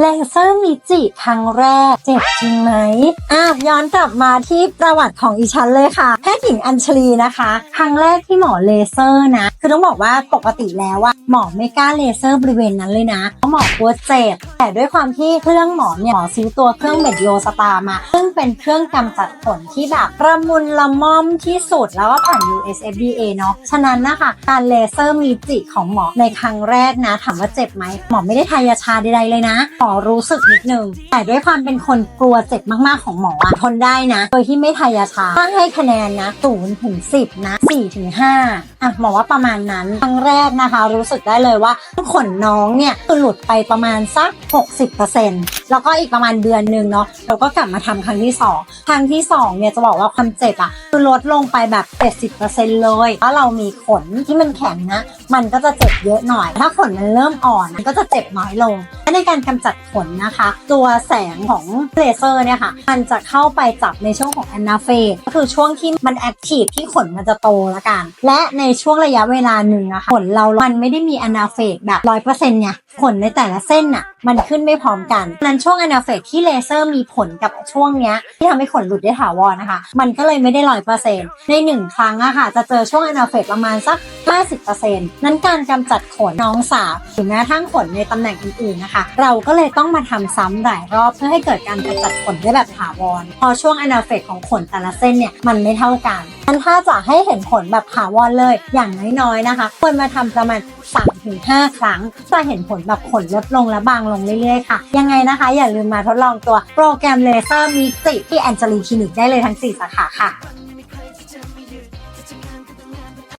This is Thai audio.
เลเซอร์มิจิครั้งแรก เจ็บจริงไหมอะย้อนกลับมาที่ประวัติของอีชันเลยค่ะ แพทย์หญิงอัญชลีนะคะ ครั้งแรกที่หมอเลเซอร์นะ คือต้องบอกว่าปกติแล้วว่าหมอไม่กล้าเลเซอร์บริเวณนั้นเลยนะเพราะหมอกลัวเจ็บ แต่ด้วยความที่เครื่องหมอเนี่ยหมอซื้อตัวเครื่องเมดโยสตาร์มา ซึ่งเป็นเครื่องกำจัดขนที่แบบประมุนละม่อมที่สุดแล้วก็ผ่าน US FDA เนาะฉะนั้นนะคะการเลเซอร์มีจิของหมอในครั้งแรกนะถามว่าเจ็บไหมหมอไม่ได้ทายาชาใดๆเลยนะหมอรู้สึกนิดนึงแต่ด้วยความเป็นคนกลัวเจ็บมากๆของหมอทนได้นะ โดยที่ไม่ทายาชาถ้าให้คะแนนนะ0ถึง10นะ4ถึง5 อะหมอว่าประมาณนั้นครั้งแรกนะคะ รู้สึกได้เลยว่าขนน้องเนี่ยคือหลุดไปประมาณสัก 60%แล้วก็อีกประมาณเดือนหนึ่งเนาะเราก็กลับมาทำครั้งที่ 2 ครั้งที่2เนี่ยจะบอกว่าความเจ็บอะคือลดลงไปแบบ 70%เลยถ้าเรามีขนที่มันแข็งนะ มันก็จะเจ็บเยอะหน่อย ถ้าขนมันเริ่มอ่อนมันก็จะเจ็บน้อยลง ในการกำจัดขนนะคะ ตัวแสงของเลเซอร์เนี่ยค่ะ มันจะเข้าไปจับในช่วงของแอนนาเฟสก็คือช่วงที่มันแอคทีฟที่ขนมันจะโตละกัน และในช่วงระยะเวลาหนึ่งอะค่ะขนเรา มันไม่ได้มีแอนนาเฟสแบบร้อยเปอร์เซ็นต์เนี่ย ขนในแต่ละเส้นน่ะ มันขึ้นไม่พร้อมกันนั้นช่วงอนาเฟสที่เลเซอร์มีผลกับช่วงเนี้ยที่ทำให้ขนหลุดได้ถาวรนะคะ มันก็เลยไม่ได้ร้อยเปอร์เซ็นต์ในหนึ่งครั้งอะค่ะ จะเจอช่วงอนาเฟสประมาณสัก 50%นั้นการกำจัดขนน้องสาวหรือแม้ทั้งขนในตำแหน่งอื่นๆนะคะ เราก็เลยต้องมาทำซ้ำหลายรอบเพื่อให้เกิดการกำจัดขนได้แบบถาวร พอช่วงอนาเฟสของขนแต่ละเส้นเนี่ยมันไม่เท่ากันนั้นถ้าจะให้เห็นผลแบบถาวรเลยอย่างน้อยๆนะคะ ควรมาทำประมาณ 3-5ครั้ง จะเห็นผลแบบขนลดลงและบางลงเรื่อยๆค่ะ ยังไงนะคะ อย่าลืมมาทดลองตัวโปรแกรมเลเซอร์มิติที่แอนเจลีคลินิกได้เลยทั้ง 4 สาขาค่ะ